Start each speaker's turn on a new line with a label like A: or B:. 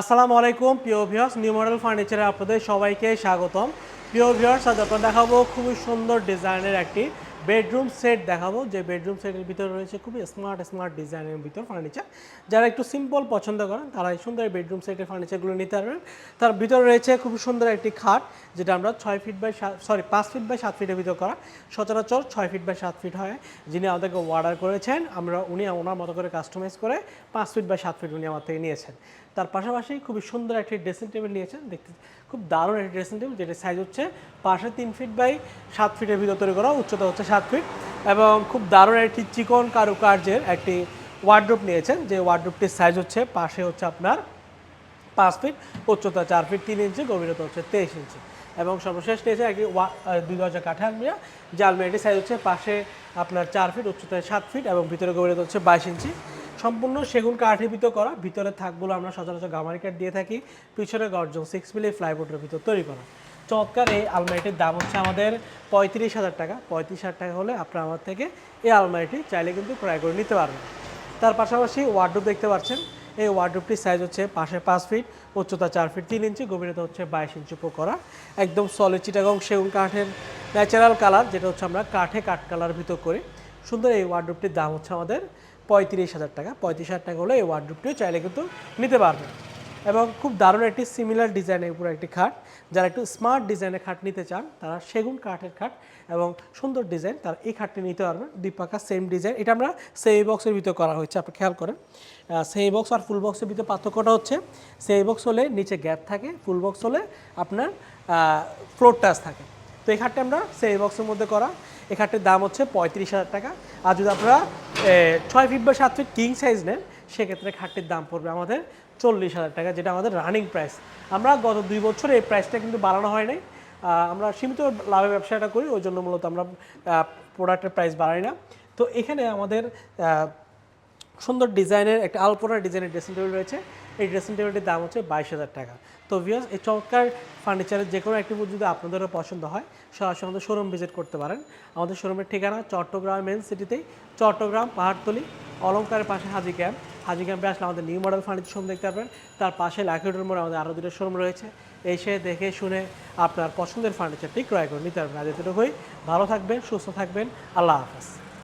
A: আসসালামু আলাইকুম, প্রিয় ভিউয়ার্স নিউ মডেল ফার্নিচারে আপনাদের সবাইকে স্বাগতম। প্রিয় ভিউয়ার্স আজ আপনার দেখাবো খুবই সুন্দর ডিজাইনের একটি বেডরুম সেট দেখাবো। যে বেডরুম সেটের ভিতরে রয়েছে খুবই স্মার্ট স্মার্ট ডিজাইনের ভিতর ফার্নিচার। যারা একটু সিম্পল পছন্দ করেন তারা এই সুন্দর বেডরুম সেটের ফার্নিচারগুলো নিতে পারবেন। তার ভিতরে রয়েছে খুবই সুন্দর একটি খাট, যেটা আমরা ছয় ফিট বাই সরি পাঁচ ফিট বাই সাত ফিটের ভিতর করা। সচরাচর ছয় ফিট বাই সাত ফিট হয়। যিনি আমাদেরকে অর্ডার করেছেন, আমরা, উনি ওনার মতো করে কাস্টমাইজ করে পাঁচ ফিট বাই সাত ফিট উনি আমার থেকে নিয়েছেন। তার পাশাপাশি খুবই সুন্দর একটি ড্রেসিং টেবিল নিয়েছেন। দেখতে খুব দারুণ একটি ড্রেসিং টেবিল যেটা সাইজ হচ্ছে পাশে তিন ফিট বাই সাত ফিটের ভিতর তৈরি করা। উচ্চতা হচ্ছে সাত ফিট এবং খুব দারুণ একটি চিকন কারুকার্যের একটি ওয়ার্ড্রোপ নিয়েছেন। যে ওয়ার্ড্রোপটির সাইজ হচ্ছে, পাশে হচ্ছে আপনার পাঁচ ফিট উচ্চতা চার ফিট তিন ইঞ্চি গভীরতা হচ্ছে তেইশ ইঞ্চি এবং সর্বশেষ নিয়েছে একটি দুই দরজা কাঠে আলমিরা যে আলমিরাটির সাইজ হচ্ছে, পাশে আপনার চার ফিট উচ্চতায় সাত ফিট এবং ভিতরে গভীরতা হচ্ছে বাইশ ইঞ্চি সম্পূর্ণ সেগুন কাঠের ভিতর করা, ভিতরে থাকগুলো আমরা সচরাচর গামারি কাঠ দিয়ে থাকি, পিছনে গর্জন সিক্স মিলি ফ্লাইবোর্ডের ভিতর তৈরি করা। চমৎকার এই আলমারিটির দাম হচ্ছে আমাদের পঁয়ত্রিশ হাজার টাকা। পঁয়ত্রিশ হাজার টাকা হলে আপনারা আমার থেকে এই আলমারিটি চাইলে কিন্তু ক্রয় করে নিতে পারবেন। তার পাশাপাশি ওয়ার্ডরোব দেখতে পাচ্ছেন। এই ওয়ার্ডরোবটির সাইজ হচ্ছে পাশে পাঁচ ফিট উচ্চতা চার ফিট তিন ইঞ্চি গভীরতা হচ্ছে বাইশ ইঞ্চি উপর করা। একদম সলিড চিটাগং সেগুন কাঠের ন্যাচারাল কালার যেটা হচ্ছে আমরা কাঠে কাঠ কালার ভিতর করি। সুন্দর এই ওয়ার্ডরোবটির দাম হচ্ছে আমাদের পঁয়ত্রিশ হাজার টাকা। পঁয়ত্রিশ হাজার টাকা হলে এই ওয়ার্ডরোবটিও চাইলে কিন্তু নিতে পারবেন। এবং খুব দারুণ একটি সিমিলার ডিজাইনের উপর একটি খাট। যারা একটু স্মার্ট ডিজাইনের খাট নিতে চান, তারা সেগুন কাঠের খাট এবং সুন্দর ডিজাইন তারা এই খাটটি নিতে পারবেন। দুই পাকা সেম ডিজাইন এটা আমরা সেই বক্সের ভিতরে করা হয়েছে, আপনি খেয়াল করেন। সেই বক্স আর ফুল বক্সের ভিতরে পার্থক্যটা হচ্ছে সেই বক্স হলে নিচে গ্যাপ থাকে ফুল বক্স হলে আপনার ফ্লোর টাচ থাকে। তো এই খাটটা আমরা সেই বক্সের মধ্যে করা। এই খাটটির দাম হচ্ছে পঁয়ত্রিশ হাজার টাকা। আর যদি আপনারা ছয় ফিট বা সাত ফিট কিং সাইজ নেন সেক্ষেত্রে খাটটির দাম পড়বে আমাদের চল্লিশ হাজার টাকা, যেটা আমাদের রানিং প্রাইস আমরা গত দুই বছরে এই প্রাইসটা কিন্তু বাড়ানো হয় নাই। আমরা সীমিত লাভে ব্যবসাটা করি, ওই জন্য মূলত আমরা প্রোডাক্টের প্রাইস বাড়াই না। তো এখানে আমাদের সুন্দর ডিজাইনের একটা আলপনা ডিজাইনের ড্রেসিং টেবিল রয়েছে। এই ড্রেসিং টেবিলটির দাম হচ্ছে বাইশ হাজার টাকা। তো ভিউয়ার্স এই চমৎকার ফার্নিচারের যে কোনো একটি যদি আপনাদেরও পছন্দ হয়, সরাসরি আমাদের শোরুম ভিজিট করতে পারেন। আমাদের শোরুমের ঠিকানা চট্টগ্রাম মেন সিটিতেই চট্টগ্রাম পাহাড়তলি অলঙ্কারের পাশে হাজি ক্যাম্প হাজি ক্যাম্পে আসলে আমাদের নিউ মডেল ফার্নিচার শোরুম দেখতে পারবেন। তার পাশে লাকিউডের মোড়ে আমাদের আরও দুটো শোরুম রয়েছে। এসে দেখে শুনে আপনার পছন্দের ফার্নিচারটি ক্রয় করে নিতে পারবেন। আজ এতটুকুই। ভালো থাকবেন, সুস্থ থাকবেন। আল্লাহ হাফেজ।